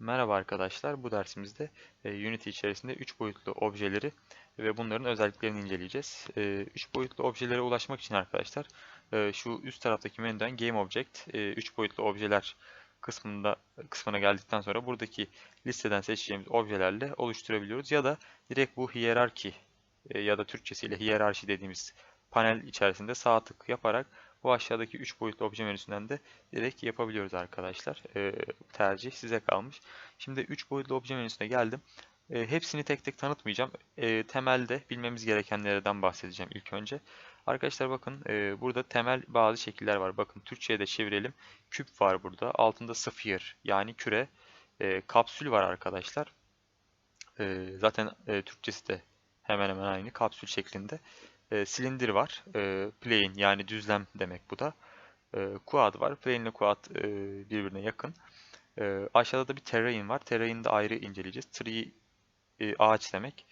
Merhaba arkadaşlar. Bu dersimizde e, Unity içerisinde 3 boyutlu objeleri ve bunların özelliklerini inceleyeceğiz. 3 boyutlu objelere ulaşmak için arkadaşlar e, şu üst taraftaki menüden Game Object 3 boyutlu objeler kısmında kısmına geldikten sonra buradaki listeden seçeceğimiz objelerle oluşturabiliyoruz ya da direkt bu hiyerarki e, ya da Türkçesiyle hiyerarşi dediğimiz panel içerisinde sağ tık yaparak bu aşağıdaki 3 boyutlu obje menüsünden de direkt yapabiliyoruz arkadaşlar. E, tercih size kalmış. Şimdi 3 boyutlu obje menüsüne geldim. E, hepsini tek tek tanıtmayacağım. E, temelde bilmemiz gerekenlerden bahsedeceğim ilk önce. Arkadaşlar bakın e, burada temel bazı şekiller var. Bakın Türkçe'ye de çevirelim. Küp var burada. Altında sphere yani küre. E, kapsül var arkadaşlar. E, zaten e, Türkçesi de hemen hemen aynı kapsül şeklinde e, silindir var. E, plane yani düzlem demek bu da. E, quad var. Plane ile quad e, birbirine yakın. E, aşağıda da bir terrain var. Terrain'i de ayrı inceleyeceğiz. Tree e, ağaç demek.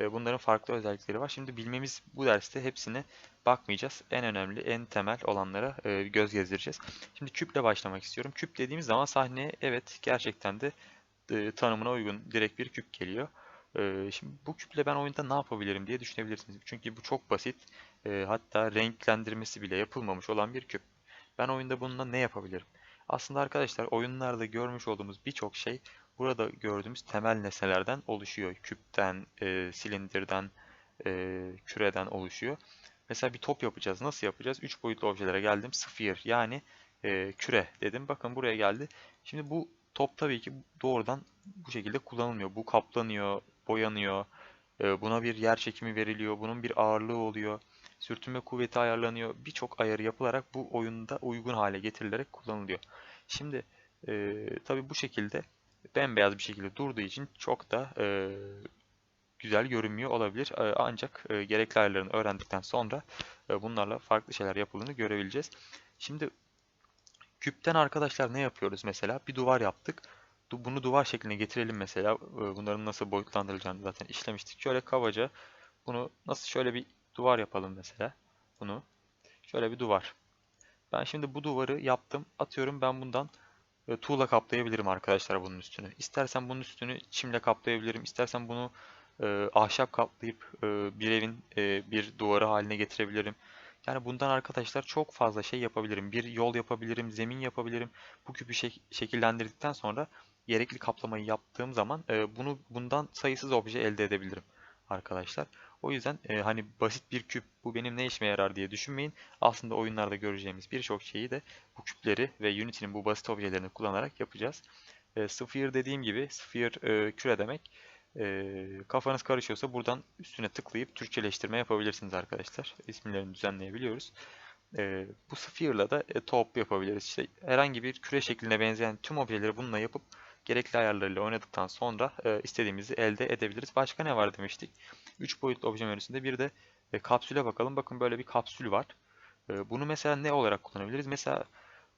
E, bunların farklı özellikleri var. Şimdi bilmemiz bu derste hepsine bakmayacağız. En önemli, en temel olanlara e, göz gezdireceğiz. Şimdi küple başlamak istiyorum. Küp dediğimiz zaman sahneye evet gerçekten de e, tanımına uygun direkt bir küp geliyor. Ee, şimdi bu küple ben oyunda ne yapabilirim diye düşünebilirsiniz. Çünkü bu çok basit. Ee, hatta renklendirmesi bile yapılmamış olan bir küp. Ben oyunda bununla ne yapabilirim? Aslında arkadaşlar oyunlarda görmüş olduğumuz birçok şey burada gördüğümüz temel nesnelerden oluşuyor. Küpten, e, silindirden, e, küreden oluşuyor. Mesela bir top yapacağız. Nasıl yapacağız? 3 boyutlu objelere geldim. Sphere yani e, küre dedim. Bakın buraya geldi. Şimdi bu top tabii ki doğrudan bu şekilde kullanılmıyor. Bu kaplanıyor, boyanıyor. E, buna bir yer çekimi veriliyor. Bunun bir ağırlığı oluyor. Sürtünme kuvveti ayarlanıyor. Birçok ayarı yapılarak bu oyunda uygun hale getirilerek kullanılıyor. Şimdi e, tabii bu şekilde bembeyaz bir şekilde durduğu için çok da e, güzel görünmüyor olabilir. E, ancak e, gerekli ayarlarını öğrendikten sonra e, bunlarla farklı şeyler yapıldığını görebileceğiz. Şimdi küpten arkadaşlar ne yapıyoruz mesela? Bir duvar yaptık bunu duvar şekline getirelim mesela. Bunların nasıl boyutlandırılacağını zaten işlemiştik. Şöyle kabaca bunu nasıl şöyle bir duvar yapalım mesela. Bunu şöyle bir duvar. Ben şimdi bu duvarı yaptım. Atıyorum ben bundan tuğla kaplayabilirim arkadaşlar bunun üstünü. İstersen bunun üstünü çimle kaplayabilirim. İstersen bunu e, ahşap kaplayıp e, bir evin e, bir duvarı haline getirebilirim. Yani bundan arkadaşlar çok fazla şey yapabilirim. Bir yol yapabilirim, zemin yapabilirim. Bu küpü şek şekillendirdikten sonra gerekli kaplamayı yaptığım zaman e, bunu bundan sayısız obje elde edebilirim arkadaşlar. O yüzden e, hani basit bir küp bu benim ne işime yarar diye düşünmeyin. Aslında oyunlarda göreceğimiz birçok şeyi de bu küpleri ve Unity'nin bu basit objelerini kullanarak yapacağız. E, sphere dediğim gibi sphere e, küre demek. E, kafanız karışıyorsa buradan üstüne tıklayıp Türkçeleştirme yapabilirsiniz arkadaşlar. İsimlerini düzenleyebiliyoruz. E, bu sphere'la da e, top yapabiliriz. İşte herhangi bir küre şekline benzeyen tüm objeleri bununla yapıp gerekli ayarlarıyla oynadıktan sonra e, istediğimizi elde edebiliriz. Başka ne var demiştik? 3 boyutlu obje menüsünde bir de e, kapsüle bakalım. Bakın böyle bir kapsül var. E, bunu mesela ne olarak kullanabiliriz? Mesela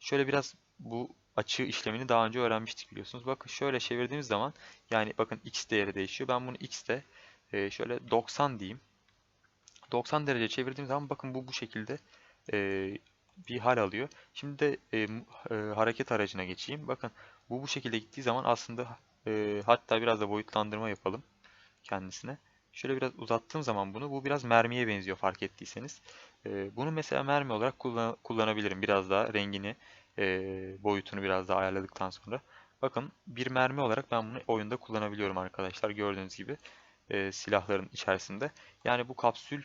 şöyle biraz bu açı işlemini daha önce öğrenmiştik biliyorsunuz. Bakın şöyle çevirdiğimiz zaman yani bakın x değeri değişiyor. Ben bunu x'te e, şöyle 90 diyeyim. 90 derece çevirdiğim zaman bakın bu bu şekilde e, bir hal alıyor. Şimdi de e, e, hareket aracına geçeyim. Bakın bu bu şekilde gittiği zaman aslında e, hatta biraz da boyutlandırma yapalım kendisine. Şöyle biraz uzattığım zaman bunu bu biraz mermiye benziyor fark ettiyseniz. E, bunu mesela mermi olarak kullan kullanabilirim. Biraz daha rengini, e, boyutunu biraz daha ayarladıktan sonra. Bakın bir mermi olarak ben bunu oyunda kullanabiliyorum arkadaşlar gördüğünüz gibi e, silahların içerisinde. Yani bu kapsül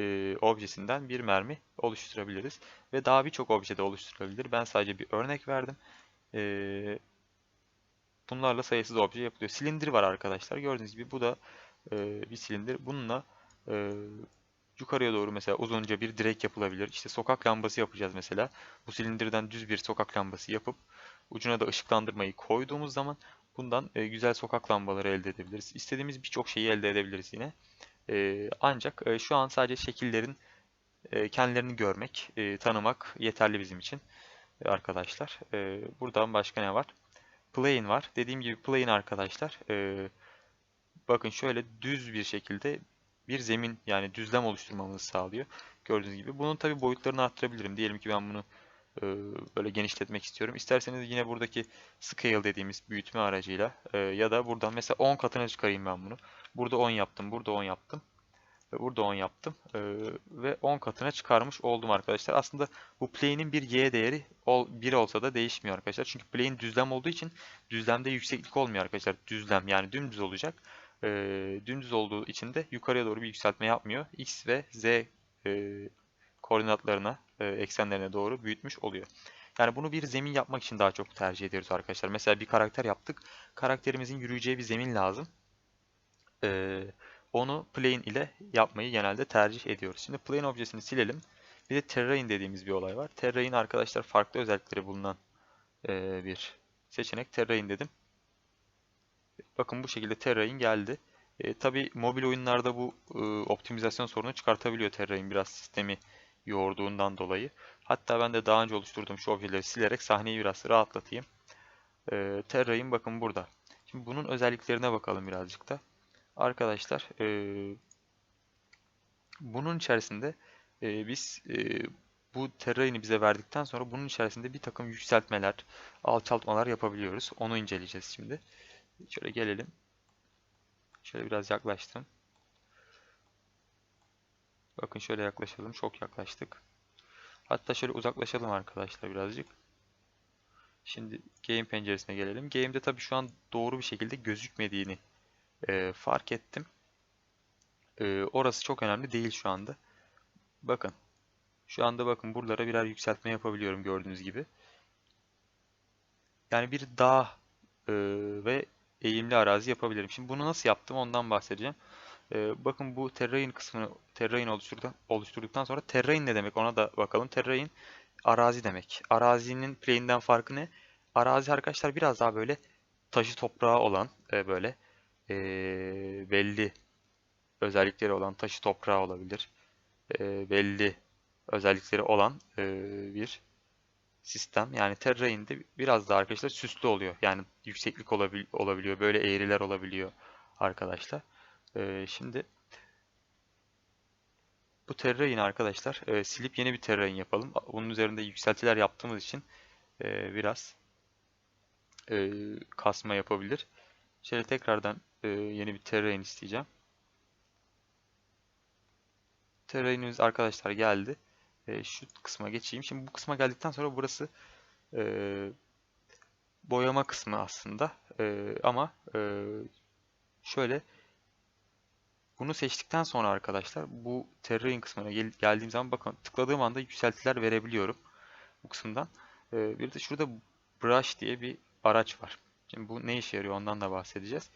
e, objesinden bir mermi oluşturabiliriz. Ve daha birçok obje de oluşturulabilir. Ben sadece bir örnek verdim. E, bunlarla sayısız obje yapılıyor. Silindir var arkadaşlar. Gördüğünüz gibi bu da e, bir silindir. Bununla e, yukarıya doğru mesela uzunca bir direk yapılabilir. İşte sokak lambası yapacağız mesela. Bu silindirden düz bir sokak lambası yapıp ucuna da ışıklandırmayı koyduğumuz zaman bundan e, güzel sokak lambaları elde edebiliriz. İstediğimiz birçok şeyi elde edebiliriz yine. E, ancak e, şu an sadece şekillerin e, kendilerini görmek, e, tanımak yeterli bizim için arkadaşlar. E, buradan başka ne var? Plane var. Dediğim gibi plane arkadaşlar. E, bakın şöyle düz bir şekilde bir zemin yani düzlem oluşturmamızı sağlıyor. Gördüğünüz gibi. Bunun tabi boyutlarını arttırabilirim. Diyelim ki ben bunu e, böyle genişletmek istiyorum. İsterseniz yine buradaki scale dediğimiz büyütme aracıyla e, ya da buradan mesela 10 katına çıkarayım ben bunu. Burada 10 yaptım, burada 10 yaptım. Burada 10 yaptım. E, ve 10 katına çıkarmış oldum arkadaşlar. Aslında bu plane'in bir y değeri 1 olsa da değişmiyor arkadaşlar. Çünkü plane düzlem olduğu için düzlemde yükseklik olmuyor arkadaşlar. Düzlem yani dümdüz olacak. E, dümdüz olduğu için de yukarıya doğru bir yükseltme yapmıyor. X ve Z e, koordinatlarına, e, eksenlerine doğru büyütmüş oluyor. Yani bunu bir zemin yapmak için daha çok tercih ediyoruz arkadaşlar. Mesela bir karakter yaptık. Karakterimizin yürüyeceği bir zemin lazım. Ee, onu plane ile yapmayı genelde tercih ediyoruz. Şimdi plane objesini silelim. Bir de terrain dediğimiz bir olay var. Terrain arkadaşlar farklı özellikleri bulunan e, bir seçenek. Terrain dedim. Bakın bu şekilde terrain geldi. E, Tabi mobil oyunlarda bu e, optimizasyon sorunu çıkartabiliyor terrain biraz sistemi yoğurduğundan dolayı. Hatta ben de daha önce oluşturduğum şu objeleri silerek sahneyi biraz rahatlatayım. E, terrain bakın burada. Şimdi bunun özelliklerine bakalım birazcık da. Arkadaşlar e, bunun içerisinde e, biz e, bu terrain'i bize verdikten sonra bunun içerisinde bir takım yükseltmeler, alçaltmalar yapabiliyoruz. Onu inceleyeceğiz şimdi. Şöyle gelelim. Şöyle biraz yaklaştım. Bakın şöyle yaklaşalım. Çok yaklaştık. Hatta şöyle uzaklaşalım arkadaşlar birazcık. Şimdi game penceresine gelelim. Game'de tabii şu an doğru bir şekilde gözükmediğini e, fark ettim. E, orası çok önemli değil şu anda. Bakın. Şu anda bakın buralara birer yükseltme yapabiliyorum gördüğünüz gibi. Yani bir dağ e, ve eğimli arazi yapabilirim. Şimdi bunu nasıl yaptım ondan bahsedeceğim. Ee, bakın bu terrain kısmını terrain oluşturduktan sonra terrain ne demek ona da bakalım. Terrain arazi demek. Arazinin plane'den farkı ne? Arazi arkadaşlar biraz daha böyle taşı toprağı olan e, böyle e, belli özellikleri olan taşı toprağı olabilir. E, belli özellikleri olan e, bir sistem. Yani terrain'de biraz daha arkadaşlar süslü oluyor. Yani yükseklik olabil olabiliyor. Böyle eğriler olabiliyor arkadaşlar. Ee, şimdi bu terrain arkadaşlar e, silip yeni bir terrain yapalım. Bunun üzerinde yükseltiler yaptığımız için e, biraz e, kasma yapabilir. Şöyle tekrardan e, yeni bir terrain isteyeceğim. Terrainimiz arkadaşlar geldi. E, şu kısma geçeyim. Şimdi bu kısma geldikten sonra burası e, boyama kısmı aslında. E, ama e, şöyle bunu seçtikten sonra arkadaşlar bu terrain kısmına gel geldiğim zaman bakın tıkladığım anda yükseltiler verebiliyorum bu kısımdan. E, bir de şurada brush diye bir araç var. Şimdi bu ne işe yarıyor ondan da bahsedeceğiz.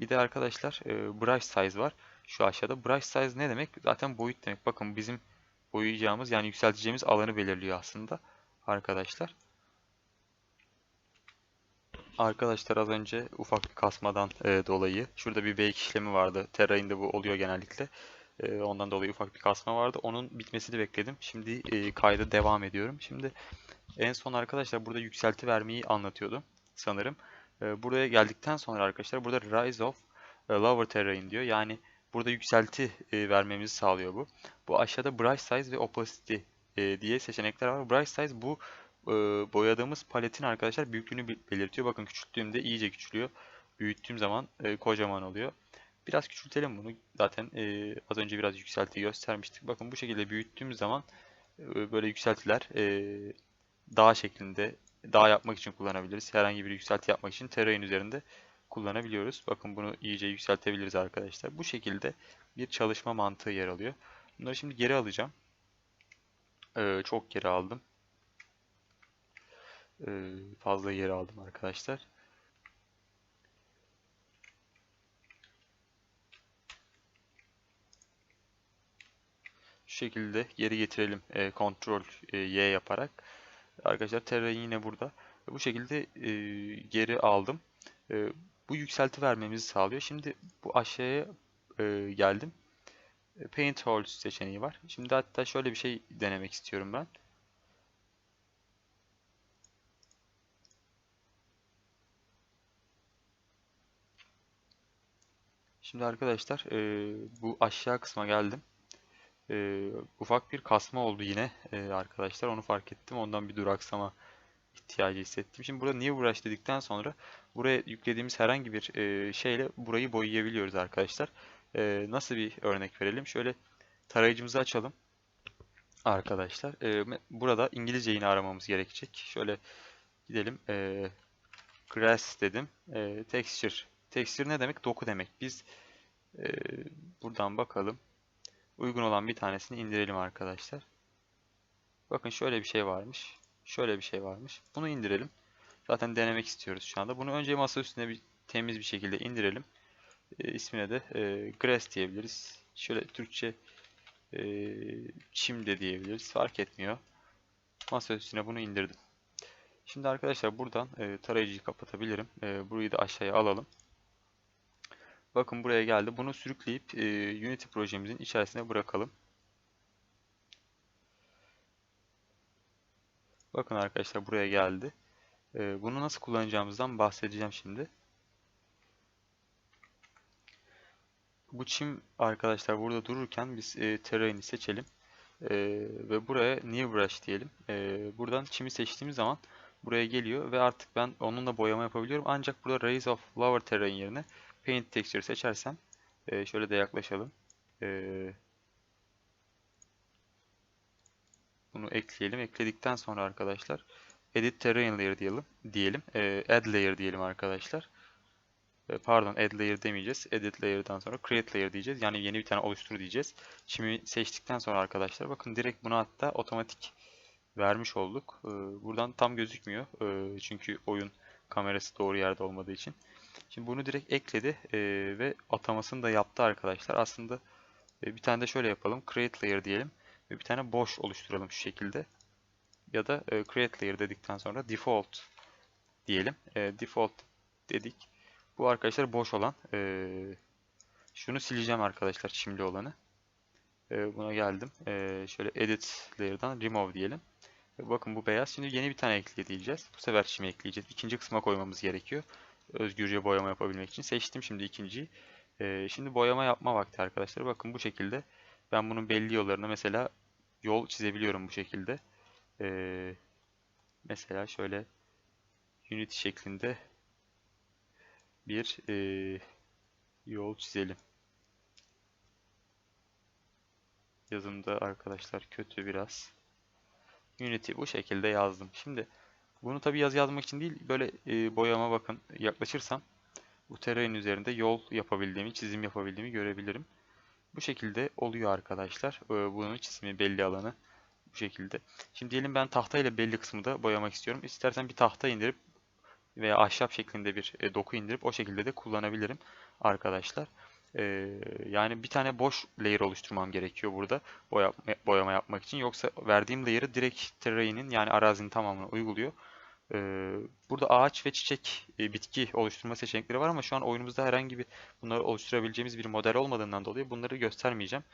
Bir de arkadaşlar e, brush size var. Şu aşağıda brush size ne demek? Zaten boyut demek. Bakın bizim boyayacağımız yani yükselteceğimiz alanı belirliyor aslında arkadaşlar. Arkadaşlar az önce ufak bir kasmadan e, dolayı şurada bir bake işlemi vardı. Terrain'de bu oluyor genellikle. E, ondan dolayı ufak bir kasma vardı. Onun bitmesini bekledim. Şimdi e, kayda devam ediyorum. Şimdi en son arkadaşlar burada yükselti vermeyi anlatıyordum sanırım. E, buraya geldikten sonra arkadaşlar burada Rise of e, Lower Terrain diyor. Yani burada yükselti e, vermemizi sağlıyor bu. Bu aşağıda Brush Size ve Opacity e, diye seçenekler var. Brush Size bu boyadığımız paletin arkadaşlar büyüklüğünü belirtiyor. Bakın küçülttüğümde iyice küçülüyor. Büyüttüğüm zaman kocaman oluyor. Biraz küçültelim bunu. Zaten az önce biraz yükselti göstermiştik. Bakın bu şekilde büyüttüğümüz zaman böyle yükseltiler dağ şeklinde dağ yapmak için kullanabiliriz. Herhangi bir yükselti yapmak için terrain üzerinde kullanabiliyoruz. Bakın bunu iyice yükseltebiliriz arkadaşlar. Bu şekilde bir çalışma mantığı yer alıyor. Bunları şimdi geri alacağım. Ee, çok geri aldım. Ee, fazla geri aldım arkadaşlar. Şu şekilde geri getirelim. E, Ctrl e, Y yaparak. Arkadaşlar terrain yine burada. Bu şekilde e, geri aldım. E, bu yükselti vermemizi sağlıyor. Şimdi bu aşağıya e, geldim. E, Paint Holes seçeneği var. Şimdi hatta şöyle bir şey denemek istiyorum ben. Şimdi arkadaşlar e, bu aşağı kısma geldim. Ee, ufak bir kasma oldu yine ee, arkadaşlar. Onu fark ettim. Ondan bir duraksama ihtiyacı hissettim. Şimdi burada New Brush dedikten sonra buraya yüklediğimiz herhangi bir e, şeyle burayı boyayabiliyoruz arkadaşlar. E, nasıl bir örnek verelim? Şöyle tarayıcımızı açalım arkadaşlar. E, burada İngilizce yine aramamız gerekecek. Şöyle gidelim. E, grass dedim. E, texture. Texture ne demek? Doku demek. Biz e, buradan bakalım. Uygun olan bir tanesini indirelim arkadaşlar. Bakın şöyle bir şey varmış. Şöyle bir şey varmış. Bunu indirelim. Zaten denemek istiyoruz şu anda. Bunu önce masa üstüne bir temiz bir şekilde indirelim. E, ismine de e, grass diyebiliriz. Şöyle Türkçe e, çim de diyebiliriz. Fark etmiyor. Masa üstüne bunu indirdim. Şimdi arkadaşlar buradan e, tarayıcıyı kapatabilirim. E, burayı da aşağıya alalım. Bakın buraya geldi. Bunu sürükleyip e, Unity projemizin içerisine bırakalım. Bakın arkadaşlar buraya geldi. E, bunu nasıl kullanacağımızdan bahsedeceğim şimdi. Bu çim arkadaşlar burada dururken biz e, terrain'i seçelim. E, ve buraya New Brush diyelim. E, buradan çimi seçtiğimiz zaman buraya geliyor ve artık ben onunla boyama yapabiliyorum. Ancak burada Raise of Lower Terrain yerine Paint Texture seçersem e, şöyle de yaklaşalım. E, bunu ekleyelim. Ekledikten sonra arkadaşlar Edit Terrain Layer diyelim. diyelim. E, add Layer diyelim arkadaşlar. E, pardon Add Layer demeyeceğiz. Edit Layer'dan sonra Create Layer diyeceğiz. Yani yeni bir tane oluştur diyeceğiz. Çimi seçtikten sonra arkadaşlar bakın direkt buna hatta otomatik vermiş olduk. E, buradan tam gözükmüyor. E, çünkü oyun kamerası doğru yerde olmadığı için. Şimdi bunu direkt ekledi e, ve atamasını da yaptı arkadaşlar. Aslında e, bir tane de şöyle yapalım. Create Layer diyelim ve bir tane boş oluşturalım şu şekilde. Ya da e, Create Layer dedikten sonra Default diyelim. E, default dedik. Bu arkadaşlar boş olan. E, şunu sileceğim arkadaşlar çimli olanı. E, buna geldim. E, şöyle Edit Layer'dan Remove diyelim. E, bakın bu beyaz. Şimdi yeni bir tane ekle diyeceğiz. Bu sefer çimi ekleyeceğiz. İkinci kısma koymamız gerekiyor özgürce boyama yapabilmek için. Seçtim şimdi ikinciyi. Ee, şimdi boyama yapma vakti arkadaşlar. Bakın bu şekilde ben bunun belli yollarına mesela yol çizebiliyorum bu şekilde. Ee, mesela şöyle Unity şeklinde bir e, yol çizelim. Yazımda arkadaşlar kötü biraz. Unity bu şekilde yazdım. Şimdi bunu tabi yazı yazmak için değil, böyle e, boyama bakın yaklaşırsam bu terrain üzerinde yol yapabildiğimi, çizim yapabildiğimi görebilirim. Bu şekilde oluyor arkadaşlar. E, bunun çizimi belli alanı bu şekilde. Şimdi diyelim ben tahta ile belli kısmı da boyamak istiyorum. İstersen bir tahta indirip veya ahşap şeklinde bir e, doku indirip o şekilde de kullanabilirim arkadaşlar. E, yani bir tane boş layer oluşturmam gerekiyor burada boya, boyama yapmak için. Yoksa verdiğim layer'ı direkt terrain'in yani arazinin tamamına uyguluyor. Ee, burada ağaç ve çiçek, e, bitki oluşturma seçenekleri var ama şu an oyunumuzda herhangi bir bunları oluşturabileceğimiz bir model olmadığından dolayı bunları göstermeyeceğim.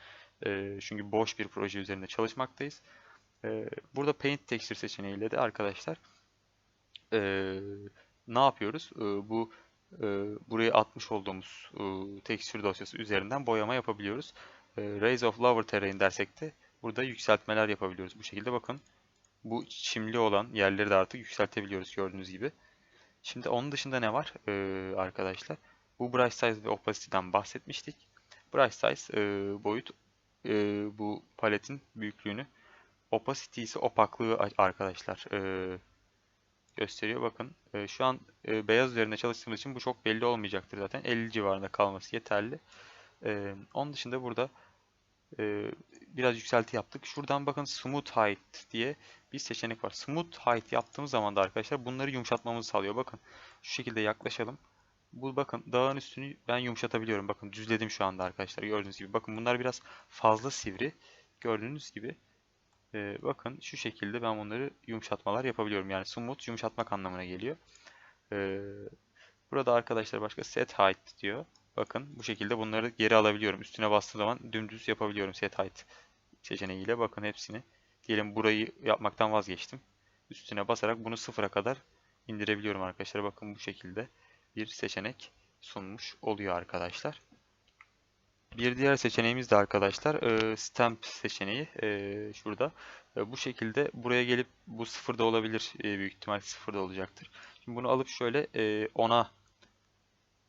Ee, çünkü boş bir proje üzerinde çalışmaktayız. Ee, burada Paint Texture seçeneğiyle de arkadaşlar ne yapıyoruz? bu buraya atmış olduğumuz texture dosyası üzerinden boyama yapabiliyoruz. Raise of Lower Terrain dersek de burada yükseltmeler yapabiliyoruz. Bu şekilde bakın bu çimli olan yerleri de artık yükseltebiliyoruz gördüğünüz gibi. Şimdi onun dışında ne var ee, arkadaşlar? Bu brush size ve opacity'den bahsetmiştik. Brush size e, boyut e, bu paletin büyüklüğünü. Opacity ise opaklığı arkadaşlar e, gösteriyor. Bakın e, şu an e, beyaz üzerinde çalıştığımız için bu çok belli olmayacaktır zaten. 50 civarında kalması yeterli. E, onun dışında burada e, biraz yükselti yaptık. Şuradan bakın Smooth Height diye bir seçenek var. Smooth Height yaptığımız zaman da arkadaşlar bunları yumuşatmamızı sağlıyor. Bakın şu şekilde yaklaşalım. Bu bakın dağın üstünü ben yumuşatabiliyorum. Bakın düzledim şu anda arkadaşlar gördüğünüz gibi. Bakın bunlar biraz fazla sivri. Gördüğünüz gibi. Ee, bakın şu şekilde ben bunları yumuşatmalar yapabiliyorum. Yani smooth yumuşatmak anlamına geliyor. Ee, burada arkadaşlar başka set height diyor. Bakın bu şekilde bunları geri alabiliyorum. Üstüne bastığım zaman dümdüz yapabiliyorum set height seçeneğiyle. Bakın hepsini. Diyelim burayı yapmaktan vazgeçtim. Üstüne basarak bunu sıfıra kadar indirebiliyorum arkadaşlar. Bakın bu şekilde bir seçenek sunmuş oluyor arkadaşlar. Bir diğer seçeneğimiz de arkadaşlar e, stamp seçeneği e, şurada. E, bu şekilde buraya gelip bu sıfırda olabilir. E, büyük ihtimal sıfırda olacaktır. Şimdi bunu alıp şöyle e, 10'a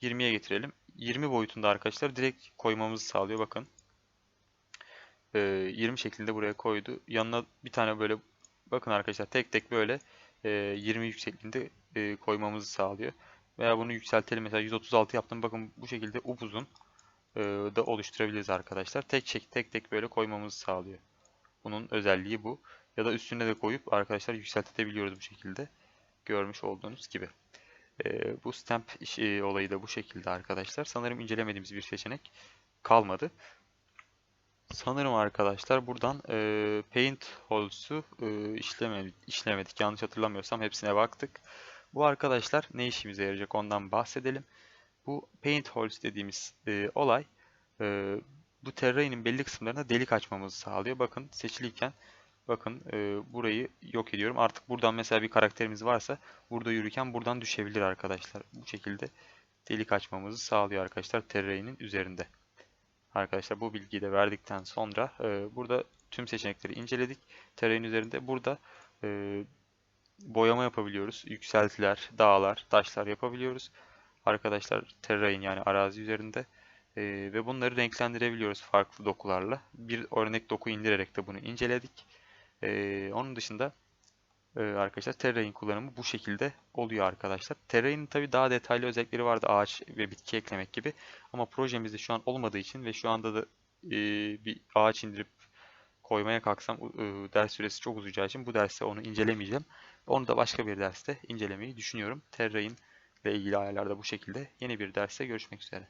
20'ye getirelim. 20 boyutunda arkadaşlar direkt koymamızı sağlıyor. Bakın. E, 20 şeklinde buraya koydu. Yanına bir tane böyle bakın arkadaşlar tek tek böyle e, 20 yüksekliğinde e, koymamızı sağlıyor. Veya bunu yükseltelim. Mesela 136 yaptım. Bakın bu şekilde upuzun e, da oluşturabiliriz arkadaşlar. Tek tek tek tek böyle koymamızı sağlıyor. Bunun özelliği bu. Ya da üstüne de koyup arkadaşlar yükseltebiliyoruz bu şekilde. Görmüş olduğunuz gibi. E, bu stamp iş- e, olayı da bu şekilde arkadaşlar. Sanırım incelemediğimiz bir seçenek kalmadı. Sanırım arkadaşlar buradan e, Paint Holes'u e, işlemedik, işlemedik. Yanlış hatırlamıyorsam hepsine baktık. Bu arkadaşlar ne işimize yarayacak ondan bahsedelim. Bu Paint Holes dediğimiz e, olay e, bu terrain'in belli kısımlarına delik açmamızı sağlıyor. Bakın seçiliyken bakın e, burayı yok ediyorum. Artık buradan mesela bir karakterimiz varsa burada yürürken buradan düşebilir arkadaşlar. Bu şekilde delik açmamızı sağlıyor arkadaşlar terrain'in üzerinde. Arkadaşlar bu bilgiyi de verdikten sonra e, burada tüm seçenekleri inceledik. Terrain üzerinde burada e, boyama yapabiliyoruz. Yükseltiler, dağlar, taşlar yapabiliyoruz. Arkadaşlar terrain yani arazi üzerinde E, ve bunları renklendirebiliyoruz farklı dokularla. Bir örnek doku indirerek de bunu inceledik. E, onun dışında e, arkadaşlar terrain kullanımı bu şekilde oluyor arkadaşlar. Terrain'in tabii daha detaylı özellikleri vardı ağaç ve bitki eklemek gibi. Ama projemizde şu an olmadığı için ve şu anda da e, bir ağaç indirip koymaya kalksam e, ders süresi çok uzayacağı için bu derste onu incelemeyeceğim. Onu da başka bir derste incelemeyi düşünüyorum. Terrain ile ilgili ayarlarda bu şekilde. Yeni bir derste görüşmek üzere.